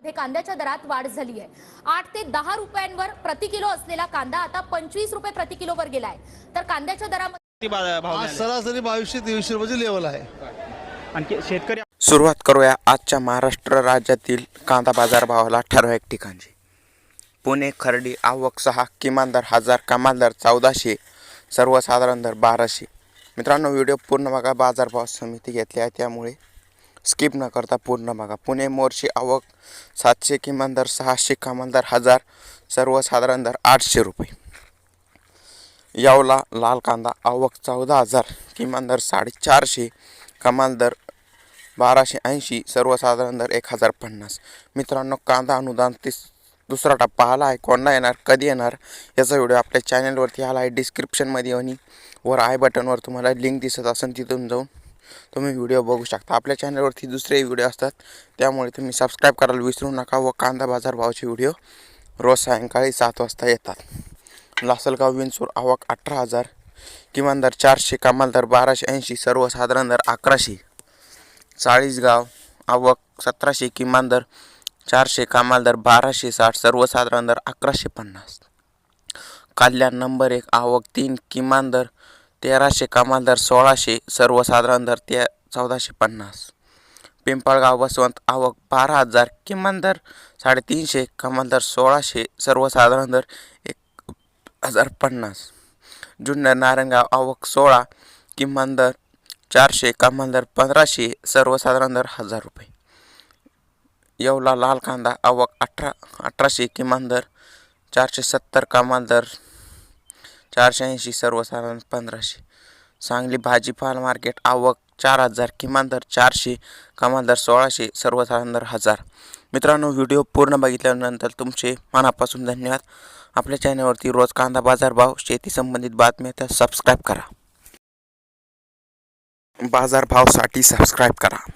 मध्ये कांद्याच्या दरात वाढ झाली आहे. आठ ते दहा रुपयांवर प्रति किलो असलेला कांदा आता पंचवीस रुपये प्रति किलोवर गेलाय. तर कांद्याच्या दरामध्ये किती बा- भाव आज मिळाले? सरासरी बावीसशे तेवीसशे रुपयाची लेवल आहे. आणखी शेतकरी सुरुवात करूया आजच्या महाराष्ट्र राज्यातील कांदा बाजार भावाला ठराविक ठिकाणची. पुणे खर्डी आवक सहा किमान दर हजार कमाल दर चौदाशे सर्वसाधारण दर बाराशे. मित्रांनो व्हिडिओ पूर्ण बघा. बाजारभाव समिती घेतली आहे. त्यामुळे स्किप न करता पूर्ण बघा. पुणे मोर्शी आवक सातशे किमान दर सहाशे किमान दर हजार सर्वसाधारण दर आठशे रुपये. यावला लाल कांदा आवक चौदा हजार किमान दर साडेचारशे कमाल दर बाराशे ऐंशी सर्वसाधारण दर एक हजार पन्नास. मित्रांनो कांदा अनुदान तीस दुसरा टप्पा आला आहे. कोणता येणार कधी येणार याचा व्हिडिओ आपल्या चॅनलवरती आला आहे. डिस्क्रिप्शनमध्ये आणि वर आय बटनवर तुम्हाला लिंक दिसत असेल तिथून जाऊन तुम्ही व्हिडिओ बघू शकता. आपल्या चॅनलवरती दुसरे व्हिडिओ असतात. त्यामुळे तुम्ही सबस्क्राईब करायला विसरू नका व कांदा बाजार भावाचे व्हिडिओ रोज सायंकाळी सात वाजता येतात. लासलगाव विंचूर आवक अठरा हजार किमान दर चारशे कमाल दर बाराशे ऐंशी सर्वसाधारण दर अकराशे. चाळीसगाव आवक सतराशे किमान दर चारशे कमाल दर बाराशे साठ सर्वसाधारण दर अकराशे पन्नास. कल्याण नंबर एक आवक तीन किमान दर तेराशे कमाल दर सोळाशे सर्वसाधारण दर ते चौदाशे पन्नास. पिंपळगाव वसवंत आवक बारा हजार किमान दर साडेतीनशे कमाल दर सोळाशे सर्वसाधारण दर एक हजार पन्नास. जुन्नर नारायणगाव आवक सोळा किमान दर चारशे कमाल दर पंधराशे सर्वसाधारण दर हजार रुपये. येवला लाल कांदा आवक अठरा अठराशे किमान दर चारशे सत्तर कमाल दर चारशे ऐंशी सर्वसाधारण पंधराशे. सांगली भाजीपाला मार्केट आवक चार हजार किमान दर चारशे कमाल दर सोळाशे सर्वसाधारण दर हजार. मित्रांनो व्हिडिओ पूर्ण बघितल्यानंतर तुमचे मनापासून धन्यवाद. आपल्या चॅनलवरती रोज कांदा बाजारभाव शेती संबंधित बातम्या त्या सबस्क्राईब करा. बाजारभावसाठी सबस्क्राईब करा.